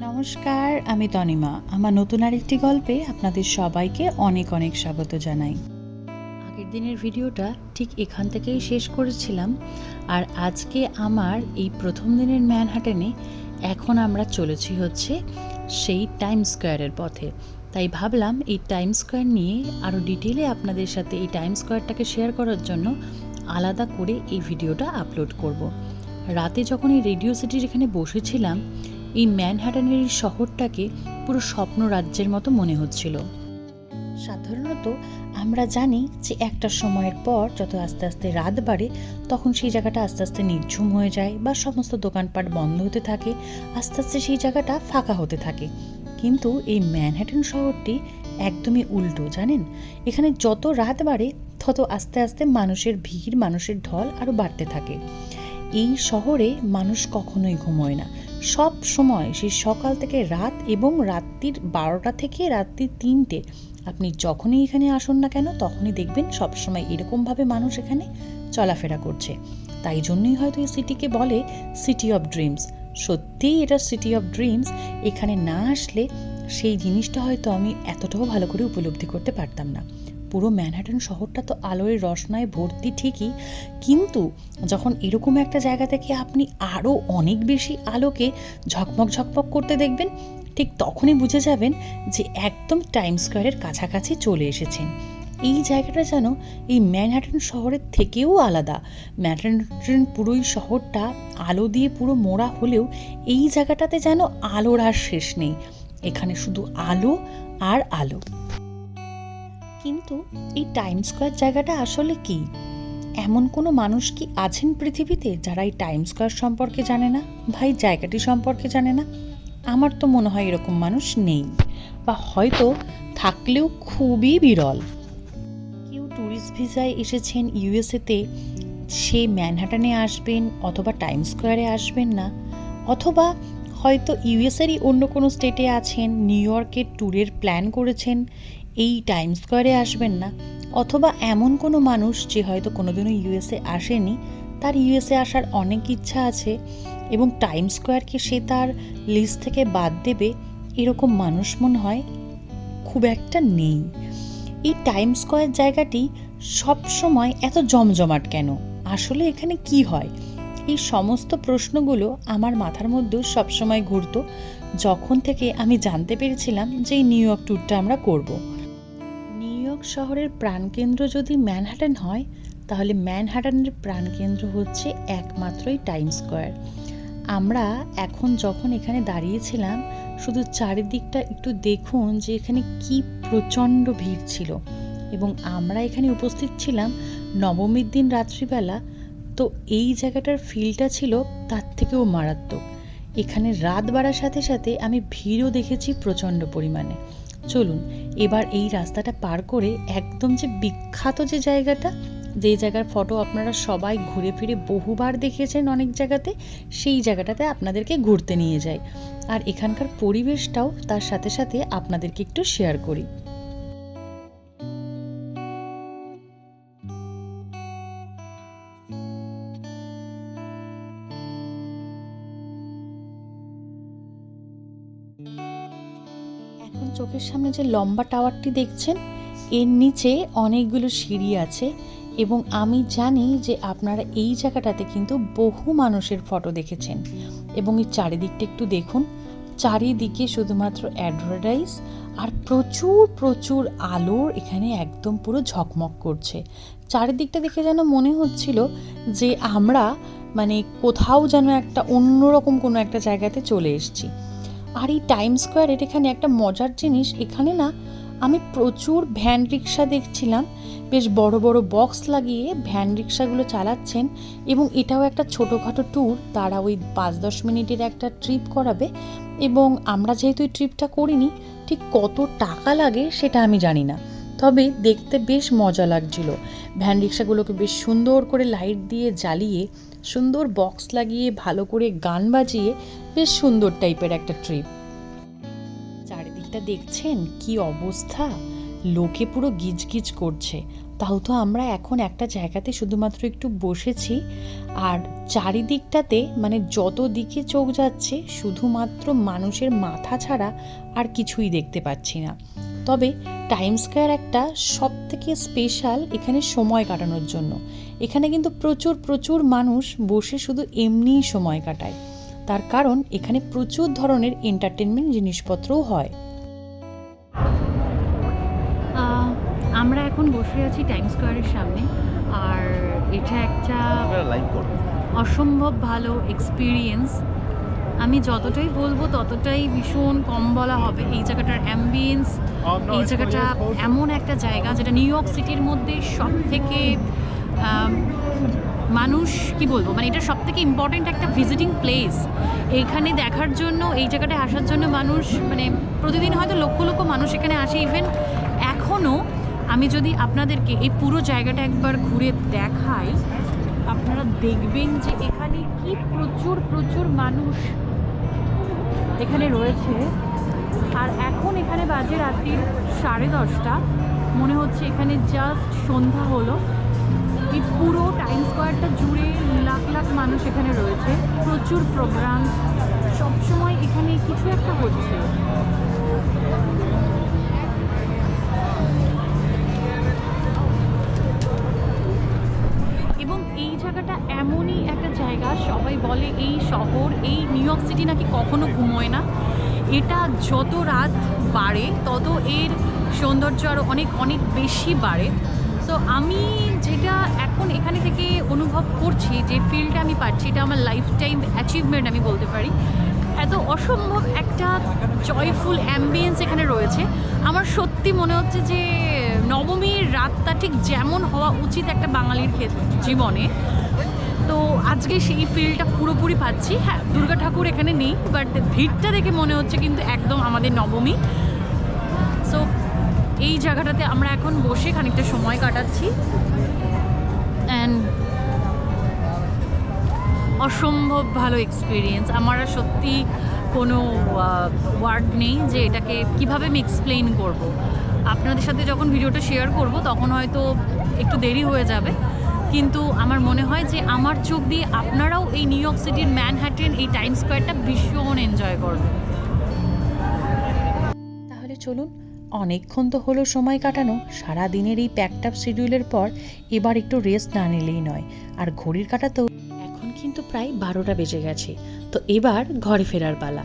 নমস্কার, আমি তনিমা। আমার নতুন আরেকটি গল্পে আপনাদের সবাইকে অনেক অনেক স্বাগত জানাই। আগের দিনের ভিডিওটা ঠিক এখান থেকেই শেষ করেছিলাম। আর আজকে আমার এই প্রথম দিনের ম্যানহাটেনে এখন আমরা চলেছি হচ্ছে সেই টাইম স্কোয়ারের পথে। তাই ভাবলাম এই টাইম স্কোয়ার নিয়ে আরও ডিটেলে আপনাদের সাথে এই টাইম স্কোয়ারটাকে শেয়ার করার জন্য আলাদা করে এই ভিডিওটা আপলোড করব। রাতে যখন এই রেডিও সিটির এখানে বসেছিলাম, এই ম্যানহাটানের এই শহরটাকে পুরো স্বপ্ন রাজ্যের মতো মনে হচ্ছিল। সাধারণত আমরা জানি যে একটা সময়ের পর যত আস্তে আস্তে রাত বাড়ে, তখন সেই জায়গাটা আস্তে আস্তে নির্ঝুম হয়ে যায় বা সমস্ত দোকানপাট বন্ধ হতে থাকে, আস্তে আস্তে সেই জায়গাটা ফাঁকা হতে থাকে। কিন্তু এই ম্যানহাটন শহরটি একদমই উল্টো, জানেন? এখানে যত রাত বাড়ে, তত আস্তে আস্তে মানুষের ভিড়, মানুষের ঢল আরও বাড়তে থাকে। এই শহরে মানুষ কখনোই ঘুমোয় না। সব সময় সেই সকাল থেকে রাত এবং রাত্রির বারোটা থেকে রাত্রির তিনটে। আপনি যখনই এখানে আসুন না কেন, তখনই দেখবেন সবসময় এরকমভাবে মানুষ এখানে চলাফেরা করছে। তাই জন্যই হয়তো এই সিটিকে বলে সিটি অফ ড্রিমস। সত্যিই এটা সিটি অফ ড্রিমস। এখানে না আসলে সেই জিনিসটা হয়তো আমি এতটাও ভালো করে উপলব্ধি করতে পারতাম না। পুরো ম্যানহাটন শহরটা তো আলোয় রসনায় ভর্তি ঠিকই, কিন্তু যখন এরকম একটা জায়গা থেকে আপনি আরও অনেক বেশি আলোকে ঝকমক ঝকমক করতে দেখবেন, ঠিক তখনই বুঝে যাবেন যে একদম টাইম স্কোয়ারের কাছাকাছি চলে এসেছেন। এই জায়গাটা যেন এই ম্যানহাটন শহরের থেকেও আলাদা। ম্যানহাটন পুরোই শহরটা আলো দিয়ে পুরো মোড়া হলেও এই জায়গাটাতে যেন আলোর আর শেষ নেই। এখানে শুধু আলো আর আলো। কিন্তু এই টাইম স্কোয়ার জায়গাটা আসলে কি? এমন কোনো মানুষ কি আছেন পৃথিবীতে যারা এই টাইম স্কোয়ার সম্পর্কে জানে না? ভাই, জায়গাটি সম্পর্কে জানে না? আমার তো মনে হয় এরকম মানুষ নেই। বা হয়তো থাকলেও খুবই বিরল। কেউ ট্যুরিস্ট ভিসায় এসেছেন ইউএসএতে সে ম্যানহাটানে আসবেন অথবা টাইম স্কোয়ারে আসবেন না। অথবা হয়তো ইউএসেরই অন্য কোনো স্টেটে আছেন নিউ ইয়র্কের ট্যুরের প্ল্যান করেছেন। এই টাইম স্কোয়ারে আসবেন না। অথবা এমন কোনো মানুষ যে হয়তো কোনোদিনও ইউএসএ আসেনি, তার ইউএসএ আসার অনেক ইচ্ছা আছে এবং টাইম স্কোয়ারকে সে তার লিস্ট থেকে বাদ দেবে, এরকম মানুষ মনে হয় খুব একটা নেই। এই টাইম স্কোয়ার জায়গাটি সব সময় এত জমজমাট কেন? আসলে এখানে কি হয়? এই সমস্ত প্রশ্নগুলো আমার মাথার মধ্যেও সবসময় ঘুরতো, যখন থেকে আমি জানতে পেরেছিলাম যে এই নিউ ইয়র্ক ট্যুরটা আমরা করব। শহরের প্রাণকেন্দ্র যদি ম্যানহাটন হয়, তাহলে ম্যানহাটনের প্রাণকেন্দ্র হচ্ছে একমাত্রই টাইম স্কোয়ার। আমরা এখন যখন এখানে দাঁড়িয়েছিলাম, শুধু চারিদিকটা একটু দেখুন যে এখানে কি প্রচণ্ড ভিড় ছিল। এবং আমরা এখানে উপস্থিত ছিলাম নবমীর দিন রাত্রিবেলা, তো এই জায়গাটার ফিলটা ছিল তার থেকেও মারাত্মক। এখানে রাত বাড়ার সাথে সাথে আমি ভিড়ও দেখেছি প্রচণ্ড পরিমাণে। চলুন, এবার এই রাস্তাটা পার করে একদম যে বিখ্যাত যে জায়গাটা, যে জায়গার ফটো আপনারা সবাই ঘুরে ফিরে বহুবার দেখেছেন অনেক জায়গাতে, সেই জায়গাটাতে আপনাদেরকে ঘুরতে নিয়ে যায় আর এখানকার পরিবেশটাও তার সাথে সাথে আপনাদেরকে একটু শেয়ার করি। সামনে যে লম্বা টাওয়ারটি দেখছেন, এর নিচে অনেকগুলো সিঁড়ি আছে এবং আমি জানি যে আপনারা এই জায়গাটাতে কিন্তু বহু মানুষের ফটো দেখেছেন। এবং এই চারিদিকটা একটু দেখুন, চারিদিকে শুধুমাত্র অ্যাডভার্টাইজ আর প্রচুর প্রচুর আলোর এখানে একদম পুরো ঝকমক করছে। চারিদিকটা দেখে যেন মনে হচ্ছিল যে আমরা মানে কোথাও যেন একটা অন্যরকম কোনো একটা জায়গাতে চলে এসেছি। আর এই টাইম স্কোয়ারের এখানে একটা মজার জিনিস, এখানে না আমি প্রচুর ভ্যান রিক্সা দেখছিলাম। বেশ বড় বড় বক্স লাগিয়ে ভ্যান রিক্সাগুলো চালাচ্ছেন এবং এটাও একটা ছোটোখাটো ট্যুর তারা ওই পাঁচ দশ মিনিটের একটা ট্রিপ করাবে এবং আমরা যেহেতু এই ট্রিপটা করিনি, ঠিক কত টাকা লাগে সেটা আমি জানি না। তবে দেখতে বেশ মজা লাগছিল। ভ্যান রিক্সাগুলোকে বেশ সুন্দর করে লাইট দিয়ে জ্বালিয়ে সুন্দর বক্স লাগিয়ে ভালো করে গান বাজিয়ে বেশ সুন্দর টাইপের একটা ট্রিপ চারিদিকটা দেখছেন? কি অবস্থা? লোকে পুরো গিজগিজ করছে। তাও তো আমরা এখন একটা জায়গাতে শুধুমাত্র একটু বসেছি। আর চারিদিকটাতে মানে যত দিকে চোখ যাচ্ছে, শুধুমাত্র মানুষের মাথা ছাড়া আর কিছুই দেখতে পাচ্ছি না। তবে টাইম স্কোয়ার একটা সব থেকে স্পেশাল এখানে সময় কাটানোর জন্য। এখানে কিন্তু প্রচুর প্রচুর মানুষ বসে শুধু এমনিই সময় কাটায়। তার কারণ এখানে প্রচুর ধরনের এন্টারটেনমেন্ট জিনিসপত্রও হয়। আমরা এখন বসে আছি টাইম স্কোয়ারের সামনে। আর এটা একটা অসম্ভব ভালো এক্সপিরিয়েন্স আমি যতটাই বলব ততটাই ভীষণ কম বলা হবে। এই জায়গাটার অ্যাম্বিয়েন্স এই জায়গাটা এমন একটা জায়গা যেটা নিউ ইয়র্ক সিটির মধ্যে সব থেকে মানুষ কি বলব মানে এটা সব থেকে ইম্পর্টেন্ট একটা ভিজিটিং প্লেস এখানে দেখার জন্য এই জায়গাটায় আসার জন্য মানুষ মানে প্রতিদিন হয়তো লক্ষ লক্ষ মানুষ এখানে আসে। ইভেন এখনও আমি যদি আপনাদেরকে এই পুরো জায়গাটা একবার ঘুরে দেখাই আপনারা দেখবেন যে এখানে কি প্রচুর প্রচুর মানুষ এখানে রয়েছে। আর এখন এখানে বাজে রাত্রির সাড়ে দশটা। মনে হচ্ছে এখানে জাস্ট সন্ধ্যা হলো। এই পুরো টাইম স্কোয়ারটা জুড়ে লাখ লাখ মানুষ এখানে রয়েছে। প্রচুর প্রোগ্রাম সবসময় এখানে কিছু একটা হচ্ছে। এমনই একটা জায়গা, সবাই বলে এই শহর, এই নিউ ইয়র্ক সিটি নাকি কখনো ঘুমোয় না। এটা যত রাত বাড়ে, তত এর সৌন্দর্য আরও অনেক অনেক বেশি বাড়ে। সো আমি যেটা এখন এখানে থেকে অনুভব করছি, যে ফিলটা আমি পাচ্ছি, এটা আমার লাইফ টাইম অ্যাচিভমেন্ট আমি বলতে পারি। এত অসম্ভব একটা জয়ফুল অ্যাম্বিয়েন্স এখানে রয়েছে। আমার সত্যি মনে হচ্ছে যে, নবমীর রাতটা ঠিক যেমন হওয়া উচিত একটা বাঙালির ক্ষেত- জীবনে। তো আজকে সেই ফিলটা পুরোপুরি পাচ্ছি। হ্যাঁ দুর্গা ঠাকুর এখানে নেই বাট ভিড়টা দেখে মনে হচ্ছে কিন্তু একদম আমাদের নবমী। সো এই জায়গাটাতে আমরা এখন বসে খানিকটা সময় কাটাচ্ছি। অ্যান্ড অসম্ভব ভালো এক্সপিরিয়েন্স আমার সত্যি কোনো ওয়ার্ড নেই যে এটাকে কীভাবে আমি এক্সপ্লেইন করব। আপনাদের সাথে যখন ভিডিওটা শেয়ার করব, তখন হয়তো একটু দেরি হয়ে যাবে। কিন্তু আমার মনে হয় যে আমার চোখ দিয়ে আপনারাও এই নিউ ইয়র্ক সিটির ম্যানহ্যাটেন এই টাইম স্কোয়ারটা ভীষণ এনজয় করবেন। তাহলে চলুন অনেকক্ষণ তো হলো সময় কাটানো সারা দিনের এই প্যাকড আপ শিডিউলের পর এবার একটু রেস্ট না নিলেই নয়। আর ঘড়ির কাটাতেও এখন কিন্তু প্রায় বারোটা বেজে গেছে। তো এবার ঘরে ফেরার পালা।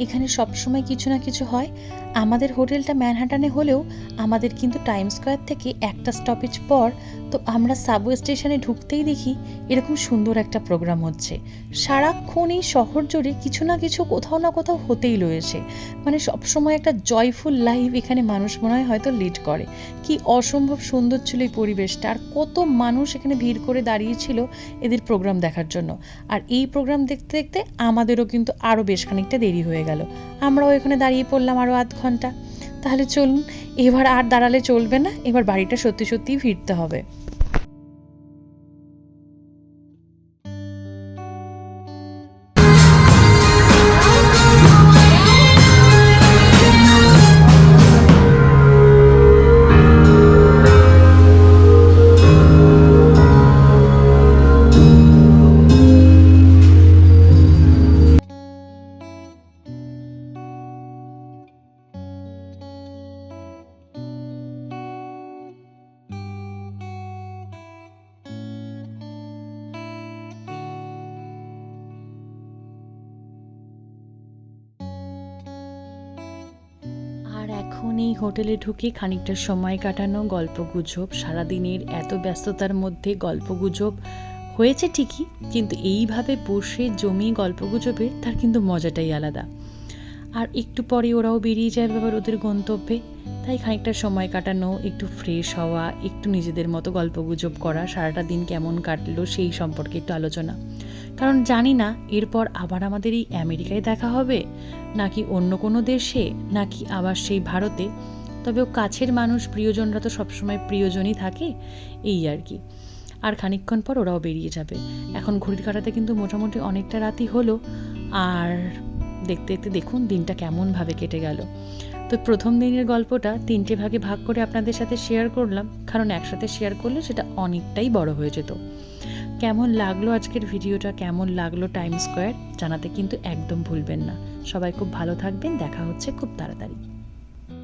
এখানে সবসময় কিছু না কিছু হয়। আমাদের হোটেলটা ম্যানহাটানে হলেও আমাদের কিন্তু টাইম স্কোয়ার থেকে একটা স্টপেজ পর, তো আমরা সাবওয়ে স্টেশনে ঢুকতেই দেখি এরকম সুন্দর একটা প্রোগ্রাম হচ্ছে। সারাক্ষণ এই শহর জুড়ে কিছু না কিছু কোথাও না কোথাও হতেই রয়েছে। মানে সবসময় একটা জয়ফুল লাইফ এখানে মানুষ মনে হয় হয়তো লিড করে। কি অসম্ভব সুন্দর ছিল এই পরিবেশটা, আর কত মানুষ এখানে ভিড় করে দাঁড়িয়েছিল এদের প্রোগ্রাম দেখার জন্য। আর এই প্রোগ্রাম দেখতে দেখতে আমাদেরও কিন্তু আরও বেশ খানিকটা দেরি হয়ে গেল। আমরাও এখানে দাঁড়িয়ে পড়লাম আরও আধ ঘণ্টা। তাহলে চলুন এবার আর দাঁড়ালে চলবে না এবার বাড়িটা সত্যি সত্যিই ফিরতে হবে। এখন এই হোটেলে ঢুকে খানিকটা সময় কাটানো গল্পগুজব। সারাদিনের এত ব্যস্ততার মধ্যে গল্পগুজব হয়েছে ঠিকই, কিন্তু এইভাবে বসে জমিয়ে গল্প গুজবের তার কিন্তু মজাটাই আলাদা। আর একটু পরে ওরাও বেরিয়ে যায় আবার ওদের গন্তব্যে। তাই খানিকটা সময় কাটানো, একটু ফ্রেশ হওয়া, একটু নিজেদের মতো গল্পগুজব করা, সারাটা দিন কেমন কাটলো সেই সম্পর্কে একটু আলোচনা। কারণ জানি না এরপর আবার আমাদের এই আমেরিকায় দেখা হবে, নাকি অন্য কোনো দেশে, নাকি আবার সেই ভারতে। তবে ও কাছের মানুষ, প্রিয়জনরা তো সবসময় প্রিয়জনই থাকে, এই আর কি। আর খানিকক্ষণ পর ওরাও বেরিয়ে যাবে। এখন ঘড়ির কাটাতে কিন্তু মোটামুটি অনেকটা রাতই হলো। আর দেখতে দেখতে দেখুন, দিনটা কেমনভাবে কেটে গেল। তো প্রথম দিনের গল্পটা তিনটে ভাগে ভাগ করে আপনাদের সাথে শেয়ার করলাম। কারণ একসাথে শেয়ার করলে সেটা অনেকটাই বড় হয়ে যেত। কেমন লাগল আজকের ভিডিওটা, কেমন লাগল টাইম স্কোয়ার জানাতে কিন্তু একদম ভুলবেন না। সবাই খুব ভালো থাকবেন, দেখা হচ্ছে খুব তাড়াতাড়ি।